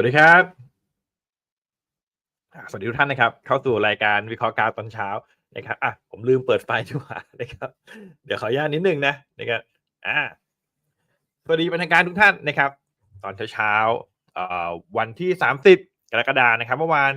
วัสดีครับ สวัสดีทุกท่านนะครับ เข้าสู่รายการวิเคราะห์กาฟตอนเช้านะครับ อะ ผมลืมเปิดไฟดีกว่านะครับ เดี๋ยวขออนุญาตนิดนึงนะนะครับ อ่า สวัสดีบรรยากาศทุกท่านนะครับ ตอนเช้าเอ่อวันที่ 30 กรกฎานะครับ เมื่อวาน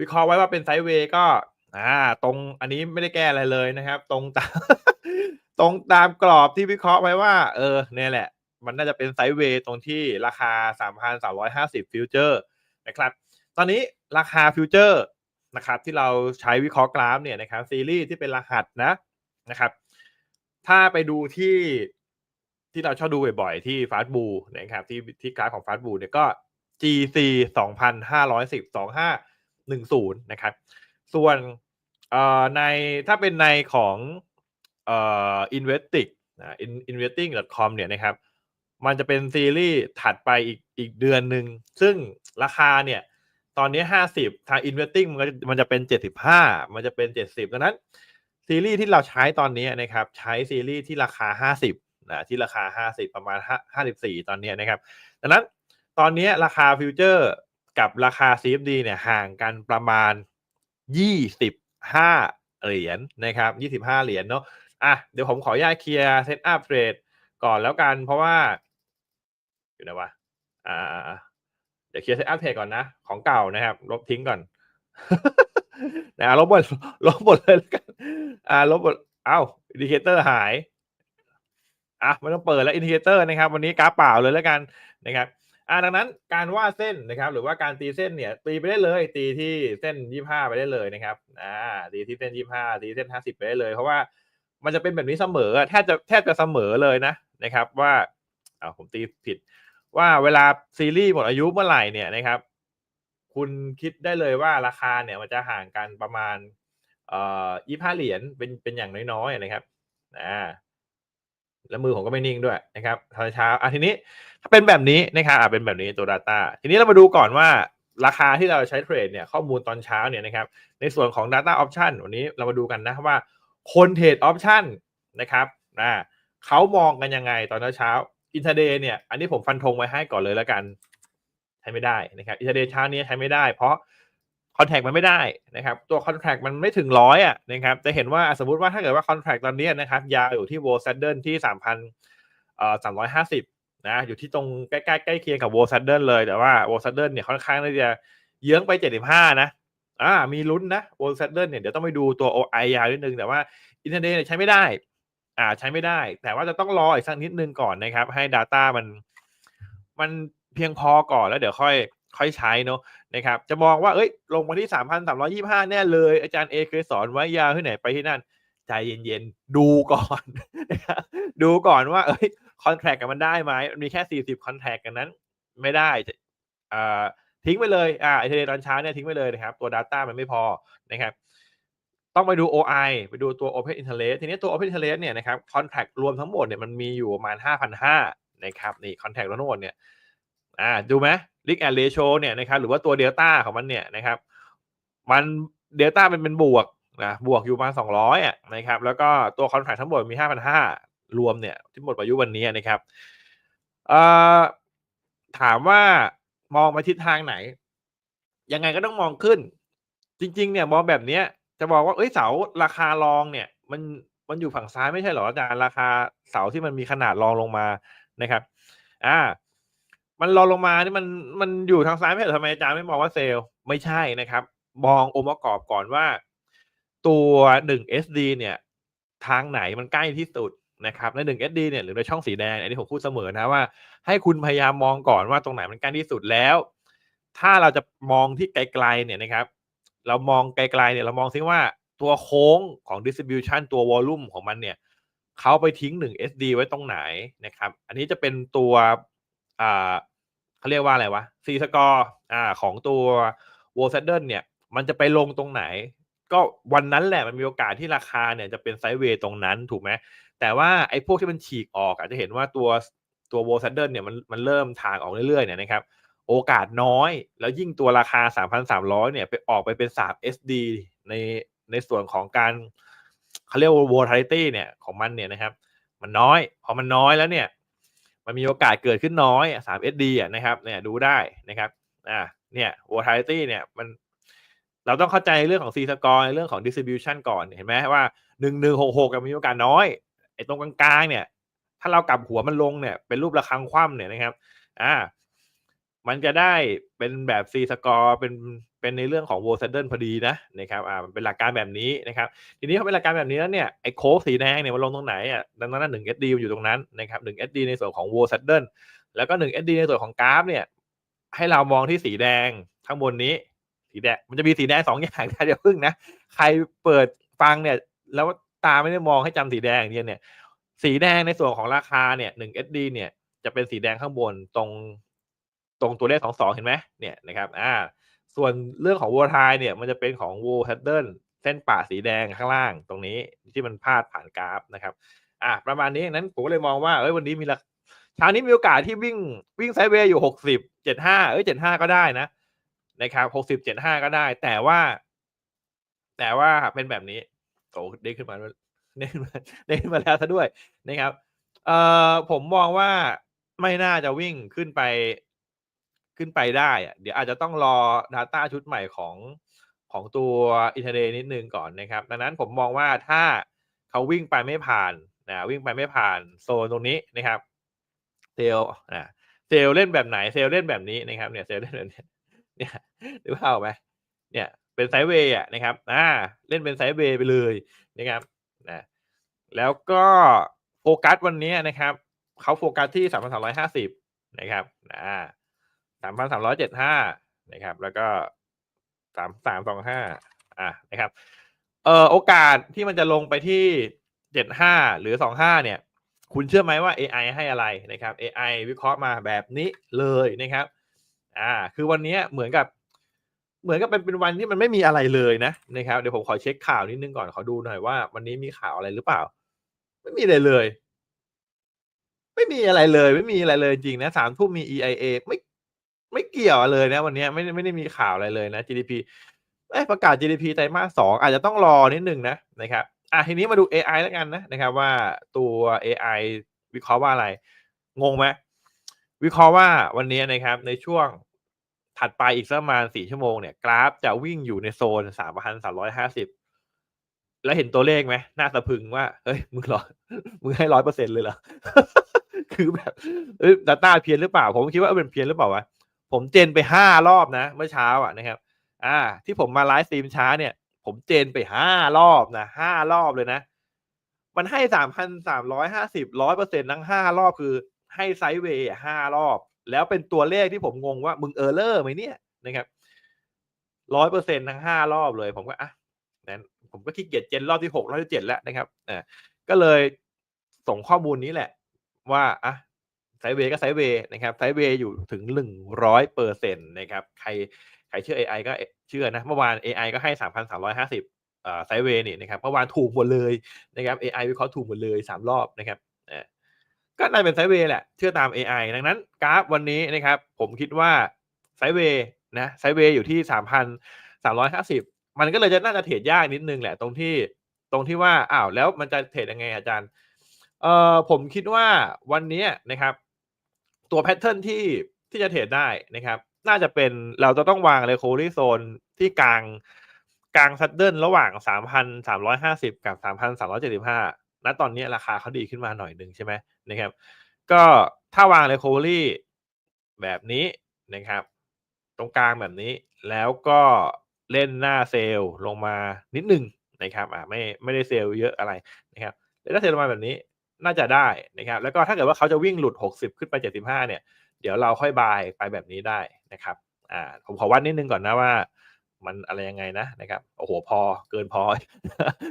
วิเคราะห์ไว้ว่าเป็นไซด์เวย์ก็ อ่า ตรงอันนี้ไม่ได้แก้อะไรเลยนะครับ ตรงตามตรงตามกรอบที่วิเคราะห์ไว้ว่า เออเนี่ยแหละ มันน่าจะเป็นไซด์เวย์ตรงที่ราคา 3,350 ฟิวเจอร์นะครับ ตอนนี้ราคาฟิวเจอร์นะครับที่เราใช้วิเคราะห์กราฟเนี่ยนะครับซีรีส์ที่เป็นรหัสนะนะครับ ถ้าไปดูที่ที่เราชอบดูบ่อยๆ ที่ฟาสบูนะครับที่ที่กราฟของฟาสบูเนี่ยก็ GC 2,510 2510 นะครับ ส่วนเอ่อในถ้าเป็นในของเอ่อ investing นะ in- investing.com เนี่ยนะครับ มันจะเป็นซีรีส์ถัดไปอีกอีกเดือนหนึ่ง ซึ่งราคาเนี่ย ตอนนี้ห้าสิบทาง investing มันจะมันจะเป็นเจ็ดสิบห้ามันจะเป็นเจ็ดสิบดังนั้น ซีรีส์ที่เราใช้ตอนนี้นะครับ ใช้ซีรีส์ที่ราคาห้าสิบนะที่ราคาห้าสิบประมาณห้าสิบสี่ตอนนี้นะครับ ดังนั้นตอนนี้ราคาฟิวเจอร์กับราคา CFD เนี่ยห่างกันประมาณยี่สิบห้าเหรียญนะครับยี่สิบห้าเหรียญเนาะอะเดี๋ยวผมขออนุญาตเคลียร์เซตอัพเทรดก่อนแล้วกันเพราะว่า อยู่ไหนวะอ่าอ่าอ่าเดี๋ยวเคลียร์เซตอัพเทรดก่อนนะ ของเก่านะครับ ลบทิ้งก่อนนะลบหมดลบหมดเลยแล้วกันอ่าลบหมดเอ้าอินดิเคเตอร์หายอะไม่ต้องเปิดแล้วอินดิเคเตอร์นะครับ วันนี้กราฟเปล่าเลยแล้วกันนะครับอ่าดังนั้นการวาดเส้นนะครับ หรือว่าการตีเส้นเนี่ย ตีไปได้เลย ตีที่เส้นยี่ห้าไปได้เลยนะครับอ่าตีที่เส้นยี่ห้าตีเส้นห้าสิบไปได้เลย เพราะว่ามันจะเป็นแบบนี้เสมอแทบจะแทบจะเสมอเลยนะนะครับ ว่าอ่าผมตีผิด ว่าเวลาซีรีส์หมดอายุเมื่อไหร่เนี่ยนะครับ คุณคิดได้เลยว่าราคาเนี่ยมันจะห่างกันประมาณเอ่อยี่ห้าเหรียญเป็นเป็นอย่างน้อยๆนะครับอ่าแล้วมือผมก็ไม่นิ่งด้วยนะครับตอนเช้าอะทีนี้ถ้าเป็นแบบนี้นะครับอะเป็นแบบนี้ตัว Data ทีนี้เรามาดูก่อนว่าราคาที่เราใช้เทรดเนี่ยข้อมูลตอนเช้าเนี่ยนะครับ ในส่วนของ Data Option วันนี้เรามาดูกันนะว่าคนเทรด Option นะครับอ่าเขามองกันยังไงตอนเช้า อินเทเดย์เนี่ย อันนี้ผมฟันธงไว้ให้ก่อนเลยแล้วกัน ใช้ไม่ได้นะครับอินเทเดย์เช้านี้ใช้ไม่ได้ เพราะคอนแทคมันไม่ได้นะครับ ตัวคอนแทคมันไม่ถึงร้อยอะนะครับจะเห็นว่าสมมติว่าถ้าเกิดว่าคอนแทคตอนนี้นะครับ ยาวอยู่ที่โวลซัดเดิลที่สามพันเอ่อสามร้อยห้าสิบนะอยู่ที่ตรงใกล้ๆใกล้เคียงกับโวลซัดเดิลเลยแต่ว่าโวลซัดเดิลเนี่ยค่อนข้างที่จะเยื้องไปเจ็ดสิบห้านะอ่ามีลุ้นนะโวลซัดเดิลเนี่ยเดี๋ยวต้องไปดูตัว OI ยาวนิดนึงแต่ว่าอินเทอร์เน็ตใช้ไม่ได้ อ่าใช้ไม่ได้ แต่ว่าจะต้องรออีกสักนิดนึงก่อนนะครับ ให้ Data มันมันเพียงพอก่อนแล้วเดี๋ยวค่อยค่อยใช้เนอะนะครับ จะมองว่าเอ้ยลงมาที่สามพันสามร้อยี่ห้าแน่เลย อาจารย์เอเคยสอนไว้ยาวที่ไหนไปที่นั่น ใจเย็นๆ ดูก่อนนะครับดูก่อนว่า เอ้ยคอนแทคกับมันได้ไหมมันมีแค่สี่สิบคอนแทคกันนั้น ไม่ได้อ่าทิ้งไปเลยอ่าไอเทเลตอนเช้าเนี่ยทิ้งไปเลยนะครับ ตัว Data มันไม่พอนะครับ ต้องไปดู OI ไปดูตัว Open Interest ทีนี้ตัว Open Interest เนี่ยนะครับ contract รวมทั้งหมดเนี่ยมันมีอยู่ประมาณ 5,500นะครับนี่ contract รวมทั้งหมดเนี่ยอ่าดูไหม Risk and Ratio เนี่ยนะครับหรือว่าตัว Delta ของมันเนี่ยนะครับมัน Delta มันเป็นบวกนะบวกอยู่ประมาณ200อะนะครับแล้วก็ตัว contract ทั้งหมดมี 5,500 รวมเนี่ยที่หมดอายุวันนี้นะครับเอ่อถามว่ามองไปทิศทางไหน ยังไงก็ต้องมองขึ้น จริง ๆ เนี่ยมองแบบเนี้ย จะบอกว่าเอ้ยเสาราคารองเนี่ย มันมันอยู่ฝั่งซ้ายไม่ใช่เหรออาจารย์ราคาเสาที่มันมีขนาดรองลงมานะครับ อ่า มันรองลงมานี่มันมันอยู่ทางซ้ายไม่ใช่ทำไมอาจารย์ไม่มองว่าเซลล์ไม่ใช่นะครับ มององค์ประกอบก่อนว่า ตัว 1SD เนี่ย ทางไหนมันใกล้ที่สุดนะครับใน 1SD เนี่ยหรือในช่องสีแดงอันนี้ผมพูดเสมอนะว่า ให้คุณพยายามมองก่อนว่าตรงไหนมันใกล้ที่สุดแล้ว ถ้าเราจะมองที่ไกลๆเนี่ยนะครับ เรามองไกลๆเนี่ยเรามองซิว่าตัวโค้งของ distribution ตัว volume ของมันเนี่ยเขาไปทิ้ง 1SD ไว้ตรงไหนนะครับ อันนี้จะเป็นตัวอ่าเขาเรียกว่าอะไรวะ C score อ่าของตัว w o l s a d d l e เนี่ย มันจะไปลงตรงไหน ก็วันนั้นแหละมันมีโอกาสที่ราคาเนี่ยจะเป็นไซด์เวย์ตรงนั้นถูกไหมแต่ว่าไอ้พวกที่มันฉีกออกอาจจะเห็นว่าตัวตัว w o l s a d d l e เนี่ยมันมันเริ่มทางออกเรื่อยๆเนี่ยนะครับ โอกาสน้อย แล้วยิ่งตัวราคา 3,300 เนี่ย ไปออกไปเป็น 3SD ในในส่วนของการเขาเรียกว่า volatility เนี่ยของมันเนี่ยนะครับ มันน้อยพอมันน้อยแล้วเนี่ย มันมีโอกาสเกิดขึ้นน้อย 3SD อะนะครับเนี่ยดูได้นะครับอ่าเนี่ย volatility เนี่ยมันเราต้องเข้าใจเรื่องของ C score ในเรื่องของ distribution ก่อนเห็นไหมว่าหนึ่งหนึ่งหกหกมีโอกาสน้อยไอ้ตรงกลางๆเนี่ย ถ้าเรากลับหัวมันลงเนี่ยเป็นรูประฆังคว่ำเนี่ยนะครับ อ่า มันจะได้เป็นแบบ C score เป็นเป็นในเรื่องของ w o l s a d e n พอดีนะนะครับอ่ามันเป็นหลักการแบบนี้นะครับทีนี้เขาเป็นหลักการแบบนี้แล้วเนี่ยไอ้โค้กสีแดงเนี่ยมันลงตรงไหนอะดังนั้นหนึ่ง SD มันอยู่ตรงนั้นนะครับหนึ่ง SD ในส่วนของ w o l s a d e n แล้วก็หนึ่ง SD ในส่วนของกราฟเนี่ยให้เรามองที่สีแดงข้างบนนี้สีแดงมันจะมีสีแดงสองอย่างนะเดี๋ยวพึ่งนะใครเปิดฟังเนี่ยแล้วตาไม่ได้มองให้จำสีแดงเดียเนี่ยสีแดงในส่วนของราคาเนี่ยหนึ่ง SD เนี่ยจะเป็นสีแดงข้างบนตรง ตรงตัวเลขสองสองเห็นไหมเนี่ยนะครับอ่าส่วนเรื่องของวัวทายเนี่ยมันจะเป็นของวูแฮดเดิลเส้นป่าสีแดงข้างล่างตรงนี้ที่มันพาดผ่านกราฟนะครับอ่าประมาณนี้นั้นผมก็เลยมองว่าเอ้ยวันนี้มีราเช้านี้มีโอกาสที่วิ่งวิ่งไซด์เวย์อยู่หกสิบเจ็ดห้าเอ้ยเจ็ดห้าก็ได้นะนะครับหกสิบเจ็ดห้าก็ได้ แต่ว่า แต่ว่าเป็นแบบนี้โอ้ด้ขึ้นมาได้ขึ้นมาได้ขึ้นมาแล้วซะด้วยนะครับ เอ่อผมมองว่าไม่น่าจะวิ่งขึ้นไป ขึ้นไปได้อะเดี๋ยวอาจจะต้องรอ Data ชุดใหม่ของของตัวอินเทอร์เดนิดนึงก่อนนะครับ ดังนั้นผมมองว่าถ้าเขาวิ่งไปไม่ผ่านนะวิ่งไปไม่ผ่านโซนตรงนี้นะครับเซลอ่าเซลเล่นแบบไหนเซลเล่นแบบนี้นะครับเนี่ยเซลเล่นแบบนี้เนี่ยหรือเปล่าไหมเนี่ยเป็นไซด์เวย์อะนะครับอ่าเล่นเป็นไซด์เวย์ไปเลยนะครับนะแล้วก็โฟกัสวันนี้นะครับเขาโฟกัสที่สามพันสามร้อยห้าสิบนะครับอ่า สามพันสามร้อยเจ็ดห้านะครับ แล้วก็สามสามสองห้าอ่านะครับ เอ่อโอกาสที่มันจะลงไปที่เจ็ดห้าหรือสองห้าเนี่ย คุณเชื่อไหมว่า AI ให้อะไรนะครับ AI วิเคราะห์มาแบบนี้เลยนะครับ อ่า คือวันนี้เหมือนกับ เหมือนกับเป็นเป็นวันที่มันไม่มีอะไรเลยนะนะครับเดี๋ยวผมขอเช็คข่าวนิดนึงก่อนขอดูหน่อยว่า วันนี้มีข่าวอะไรหรือเปล่า ไม่มีอะไรเลยไม่มีอะไรเลย ไม่มีอะไรเลยจริงนะสามทุ่มมี EIA ไม่ ไม่เกี่ยวเลยนะวันนี้ไม่ไม่ได้มีข่าวอะไรเลยนะ GDP เอ้ประกาศ GDP ไตรมาสสองอาจจะต้องรอนิดหนึ่งนะนะครับอะทีนี้มาดู AI แล้วกันนะนะครับ ว่าตัว AI วิเคราะห์ว่าอะไร งงไหมวิเคราะห์ว่าวันนี้นะครับ ในช่วงถัดไปอีกประมาณสี่ชั่วโมงเนี่ย กราฟจะวิ่งอยู่ในโซนสามพันสามร้อยห้าสิบแล้วเห็นตัวเลขไหมน่าสะพึงว่า เฮ้ย มึงหรอมึงให้ร้อยเปอร์เซ็นเลยเหรอ คือแบบเอ้ยดัตต้าเพี้ยนหรือเปล่า ผมคิดว่าเป็นเพี้ยนหรือเปล่าวะ ผมเจนไปห้ารอบนะ เมื่อเช้าอะนะครับ อ่า ที่ผมมาไลฟ์สตรีมช้าเนี่ย ผมเจนไปห้ารอบนะห้ารอบเลยนะ มันให้สามพันสามร้อยห้าสิบร้อยเปอร์เซ็นทั้งห้ารอบคือให้ไซด์เวย์ห้ารอบ แล้วเป็นตัวเลขที่ผมงงว่ามึงเออร์เลอร์ไหมเนี่ยนะครับร้อยเปอร์เซ็นทั้งห้ารอบเลย ผมก็อะนั้นผมก็ขี้เกียจเจนรอบที่หกรอบที่เจ็ดแล้วนะครับอ่าก็เลยส่งข้อมูลนี้แหละ ว่าอะ ไซเวย์ก็ไซเวย์นะครับไซเวย์อยู่ถึงหนึ่งร้อยเปอร์เซ็นต์นะครับใครใครเชื่อ AI ก็เชื่อนะ เมื่อวาน AI ก็ให้สามพันสามร้อยห้าสิบไซเวย์นี่นะครับเมื่อวานถูกหมดเลยนะครับ AI วิเคราะห์ถูกหมดเลยสามรอบนะครับก็น่าเป็นไซเวย์แหละ เชื่อตาม AI ดังนั้นกราฟวันนี้นะครับ ผมคิดว่าไซเวย์นะไซเวย์อยู่ที่สามพันสามร้อยห้าสิบมันก็เลยจะน่าจะเทรดยากนิดนึงแหละตรงที่ตรงที่ว่าอ้าวแล้วมันจะเทรดยังไงอาจารย์เอ่อผมคิดว่าวันนี้นะครับ ตัวแพทเทิร์นที่ที่จะเทรดได้นะครับ น่าจะเป็นเราจะต้องวางเลยโคลี่โซนที่กลางกลางซัดเดิลระหว่างสามพันสามร้อยห้าสิบกับสามพันสามร้อยเจ็ดสิบห้าณตอนนี้ราคาเขาดีขึ้นมาหน่อยหนึ่งใช่ไหมนะครับ ก็ถ้าวางเลยโคลี่แบบนี้นะครับ ตรงกลางแบบนี้แล้วก็เล่นหน้าเซลล์ลงมานิดหนึ่งนะครับ อ่าไม่ไม่ได้เซลล์เยอะอะไรนะครับเล่นหน้าเซลล์ลงมาแบบนี้ น่าจะได้นะครับ แล้วก็ถ้าเกิดว่าเขาจะวิ่งหลุดหกสิบขึ้นไปเจ็ดสิบห้าเนี่ย เดี๋ยวเราค่อยบายไปแบบนี้ได้นะครับอ่าผมขอวัดนิดนึงก่อนนะว่า มันอะไรยังไงนะนะครับโอ้โหพอเกินพอ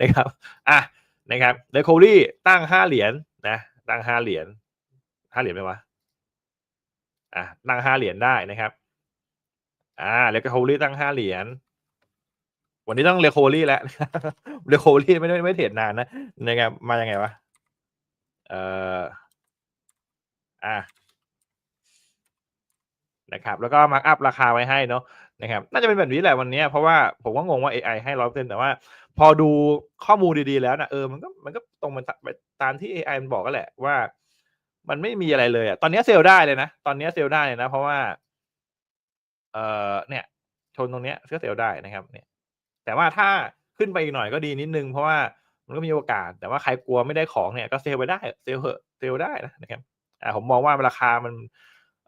นะครับอะนะครับเดโคลี่ตั้งห้าเหรียญนะตั้งห้าเหรียญห้าเหรียญไหมวะอะตั้งห้าเหรียญได้นะครับอ่าเลโคลี่ตั้งห้าเหรียญวันนี้ต้องเลโคลี่แล้วเลโคลี่ไม่ได้ไม่เทรดนานนะนะครับมายังไงวะ เอ่ออะนะครับแล้วก็มาร์กอัพราคาไว้ให้เนาะนะครับน่าจะเป็นแบบนี้แหละวันนี้เพราะว่าผมก็งงว่า AI ให้ร้อยเปอร์เซ็นแต่ว่า พอดูข้อมูลดีๆแล้วนะเออมันก็มันก็ตรงมันตามที่ AI มันบอกก็แหละว่า มันไม่มีอะไรเลยอะตอนนี้เซลได้เลยนะ ตอนนี้เซลได้เลยนะ เพราะว่า เอ่อเนี่ยชนตรงเนี้ยก็เซลได้นะครับ เนี่ย แต่ว่าถ้าขึ้นไปอีกหน่อยก็ดีนิดนึงเพราะว่า มันก็มีโอกาส แต่ว่าใครกลัวไม่ได้ของเนี่ยก็เซลไปได้เซลเหอะเซลได้นะนะครับอ่าผมมองว่าราคามัน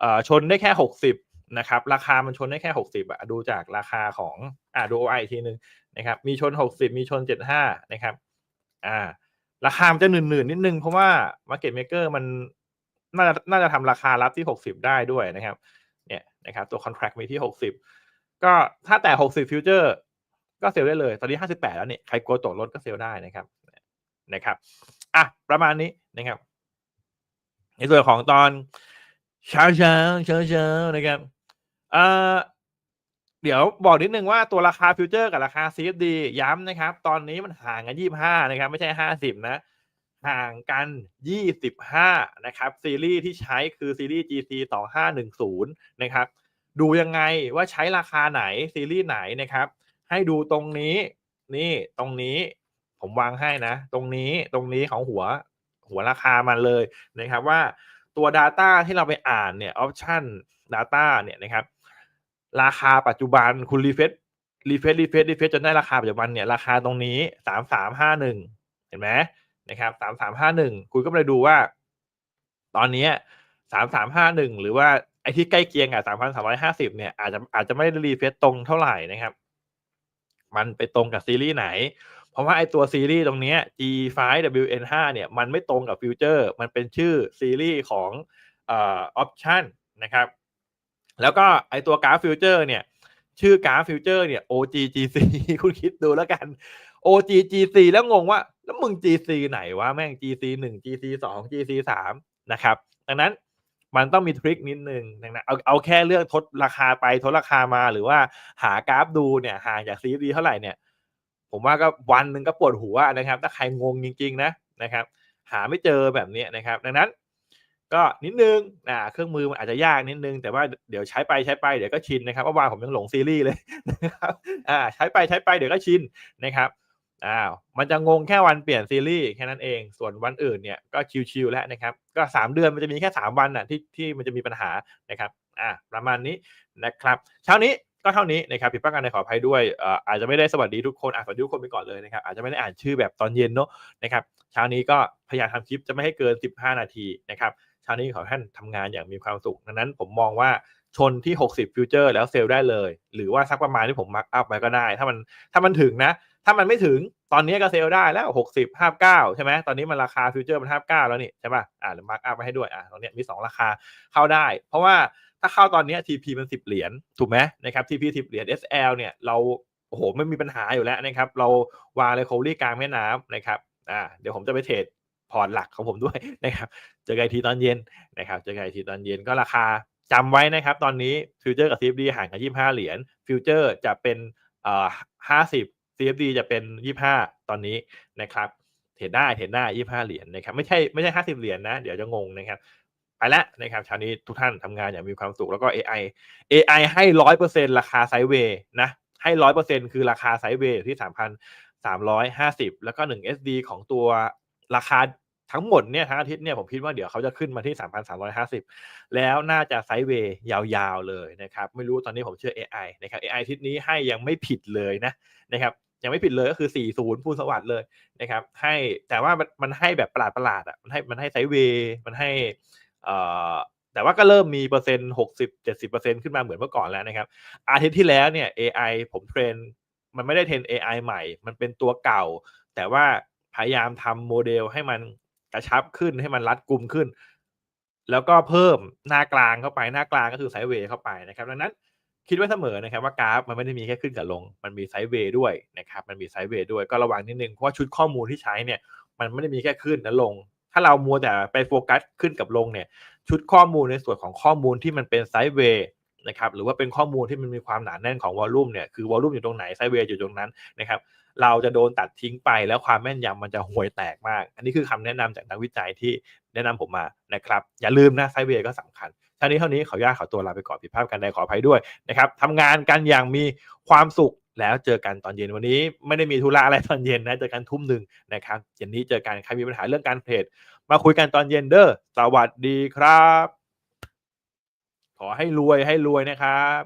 เอ่อชนได้แค่หกสิบนะครับราคามันชนได้แค่หกสิบอะดูจากราคาของอ่าดู OI อีกทีนึงนะครับมีชนหกสิบมีชนเจ็ดห้านะครับอ่าราคามันจะหนื่นๆนิดนึง เพราะว่า Market Maker มันน่าจะน่าจะทำราคารับที่หกสิบได้ด้วยนะครับ เนี่ยนะครับตัว contract มีที่หกสิบก็ถ้าแต่หกสิบฟิวเจอร์ ก็เซลล์ได้เลย ตอนนี้ห้าสิบแปดแล้วเนี่ยใครกลัวตกรถก็เซลล์ได้นะครับนะครับอะประมาณนี้นะครับ ในส่วนของตอนเช้าเช้าเช้าเช้านะครับเอ่อเดี๋ยวบอกนิดนึงว่าตัวราคาฟิวเจอร์กับราคา CFD ย้ำนะครับ ตอนนี้มันห่างกันยี่ห้านะครับ ไม่ใช่ห้าสิบนะ ห่างกันยี่สิบห้านะครับ ซีรีส์ที่ใช้คือซีรีส์ GC สองห้าหนึ่งศูนย์นะครับ ดูยังไงว่าใช้ราคาไหนซีรีส์ไหนนะครับ ให้ดูตรงนี้ นี่ตรงนี้ ผมวางให้นะ ตรงนี้ตรงนี้ของหัว หัวราคามันเลยนะครับว่าตัว Data ที่เราไปอ่านเนี่ย Option Data เนี่ยนะครับ ราคาปัจจุบันคุณรีเฟซรีเฟซรีเฟซรีเฟซจนได้ราคาปัจจุบันเนี่ยราคาตรงนี้สามสามห้าหนึ่งเห็นไหมนะครับสามสามห้าหนึ่งคุณก็ไปดูว่า ตอนนี้สามสามห้าหนึ่งหรือว่าไอ้ที่ใกล้เคียงอะสามพันสามร้อยห้าสิบเนี่ยอาจจะอาจจะไม่ได้รีเฟซตรงเท่าไหร่นะครับ มันไปตรงกับซีรีส์ไหน เพราะว่าไอตัวซีรีส์ตรงนี้ G5WN5 เนี่ยมันไม่ตรงกับฟิวเจอร์ มันเป็นชื่อซีรีส์ของออปชันนะครับ แล้วก็ไอตัวกราฟฟิวเจอร์เนี่ยชื่อกราฟฟิวเจอร์เนี่ย OGGC คุณคิดดูแล้วกัน OGGC แล้วงงว่า แล้วมึง GC ไหนวะแม่ง GC หนึ่ง GC สอง GC สามนะครับ ดังนั้น มันต้องมีทริคนิดนึงดังนั้นเอาเอาแค่เรื่องทดราคาไปทดราคามาหรือว่าหากราฟดูเนี่ยห่างจาก CFD เท่าไหร่เนี่ย ผมว่าก็วันหนึ่งก็ปวดหัวนะครับ ถ้าใครงงจริง ๆ นะนะครับ หาไม่เจอแบบนี้นะครับ ดังนั้น ก็นิดนึงอ่าเครื่องมือมันอาจจะยากนิดนึง แต่ว่าเดี๋ยวใช้ไปใช้ไปเดี๋ยวก็ชินนะครับเมื่อวานผมยังหลงซีรีส์เลยนะครับอ่าใช้ไปใช้ไปเดี๋ยวก็ชินนะครับ อ้าวมันจะงงแค่วันเปลี่ยนซีรีส์แค่นั้นเอง ส่วนวันอื่นเนี่ยก็ชิวๆแล้วนะครับ ก็สามเดือนมันจะมีแค่สามวันน่ะที่ที่มันจะมีปัญหานะครับอ่าประมาณนี้นะครับเช้านี้ก็เท่านี้นะครับผิดพลาดกันในขออภัยด้วยออาจจะไม่ได้สวัสดีทุกคนอะสวัสดีทุกคนไปก่อนเลยนะครับอาจจะไม่ได้อ่านชื่อแบบตอนเย็นเนาะนะครับเช้านี้ก็พยายามทำคลิปจะไม่ให้เกิน 15 นาทีนะครับเช้านี้ขอท่านทำงานอย่างมีความสุขดังนั้นผมมองว่าชนที่ 60 ฟิวเจอร์แล้วเซลล์ได้เลย หรือว่าสักประมาณที่ผมมาร์กอัพไปก็ได้ ถ้ามันถ้ามันถึงนะ ถ้ามันไม่ถึงตอนนี้ก็เซลได้แล้ว60 59ใช่ไหมตอนนี้มันราคาฟิวเจอร์มัน59แล้วนี่ใช่ป่ะอ่าหรือมาร์กอัพไปให้ด้วยอ่าตรงนี้มี2ราคาเข้าได้ เพราะว่าถ้าเข้าตอนนี้ TP มัน10เหรียญถูกไหมนะครับ TP 10เหรียญ SL เนี่ยเราโอ้โหไม่มีปัญหาอยู่แล้วนะครับ เราวางเลยโคลี่กลางแม่น้ำนะครับอ่าเดี๋ยวผมจะไปเทรดพอร์ตหลักของผมด้วยนะครับเจอกันทีตอนเย็นนะครับเจอกันทีตอนเย็นก็ราคาจำไว้นะครับ ตอนนี้ฟิวเจอร์กับ CFD ห่างกัน25เหรียญฟิวเจอร์จะเป็นเอ่อ50 CFD จะเป็น 25 ตอนนี้นะครับเทรดได้เทรดได้25 เหรียญนะครับไม่ใช่ไม่ใช่ 50 เหรียญนะ เดี๋ยวจะงงนะครับไปแล้วนะครับเช้านี้ทุกท่านทำงานอย่างมีความสุขแล้วก็ AI AI ให้ร้อยเปอร์เซ็นราคาไซเวย์นะให้ร้อยเปอร์เซ็นคือราคาไซเวย์ที่3,350แล้วก็1 SD ของตัวราคาทั้งหมดเนี่ยทั้งอาทิตย์เนี่ยผมคิดว่าเดี๋ยวเขาจะขึ้นมาที่ 3,350 แล้วน่าจะไซด์เวย์ยาวๆเลยนะครับ ไม่รู้ตอนนี้ผมเชื่อ AI นะครับ AI อาทิตย์นี้ให้ยังไม่ผิดเลยนะนะครับ ยังไม่ผิดเลยก็คือ 40พูนสวัสดิ์เลยนะครับ ให้แต่ว่ามันมันให้แบบประหลาดๆอะมันให้มันให้ไซเวย์มันให้อ่อแต่ว่าก็เริ่มมีเปอร์เซ็นต์หกสิบเจ็ดสิบเปอร์เซ็นขึ้นมาเหมือนเมื่อก่อนแล้วนะครับ อาทิตย์ที่แล้วเนี่ย AI ผมเทรน มันไม่ได้เทรน AI ใหม่ มันเป็นตัวเก่า แต่ว่าพยายามทำโมเดลให้มันกระชับขึ้นให้มันรัดกลุ่มขึ้น แล้วก็เพิ่มหน้ากลางเข้าไปหน้ากลางก็คือไซเวย์เข้าไปนะครับ ดังนั้น คิดไว้เสมอนะครับว่ากราฟมันไม่ได้มีแค่ขึ้นกับลง มันมีไซด์เวย์ด้วยนะครับมันมีไซด์เวย์ด้วยก็ระวังนิดนึงเพราะว่าชุดข้อมูลที่ใช้เนี่ยมันไม่ได้มีแค่ขึ้นและลง ถ้าเรามัวแต่ไปโฟกัสขึ้นกับลงเนี่ยชุดข้อมูลในส่วนของข้อมูลที่มันเป็นไซด์เวย์นะครับหรือว่าเป็นข้อมูลที่มันมีความหนาแน่นของวอลลุ่มเนี่ยคือวอลลุ่มอยู่ตรงไหนไซด์เวย์อยู่ตรงนั้นนะครับเราจะโดนตัดทิ้งไปแล้วความแม่นยำมันจะห่วยแตกมาก อันนี้คือคำแนะนำจากนักวิจัยที่แนะนำผมมานะครับอย่าลืมนะไซด์เวย์ก็สำคัญ ท่านี้เท่านี้ขออนุญาตขอตัวลาไปก่อนผิดพลาดกันใดขออภัยด้วยนะครับทำงานกันอย่างมีความสุขแล้วเจอกันตอนเย็นวันนี้ไม่ได้มีธุระอะไรตอนเย็นนะเจอกันทุ่มหนึ่งนะครับเย็นนี้เจอกันใครมีปัญหาเรื่องการเทรดมาคุยกันตอนเย็นเด้อสวัสดีครับ ขอให้รวยให้รวยนะครับ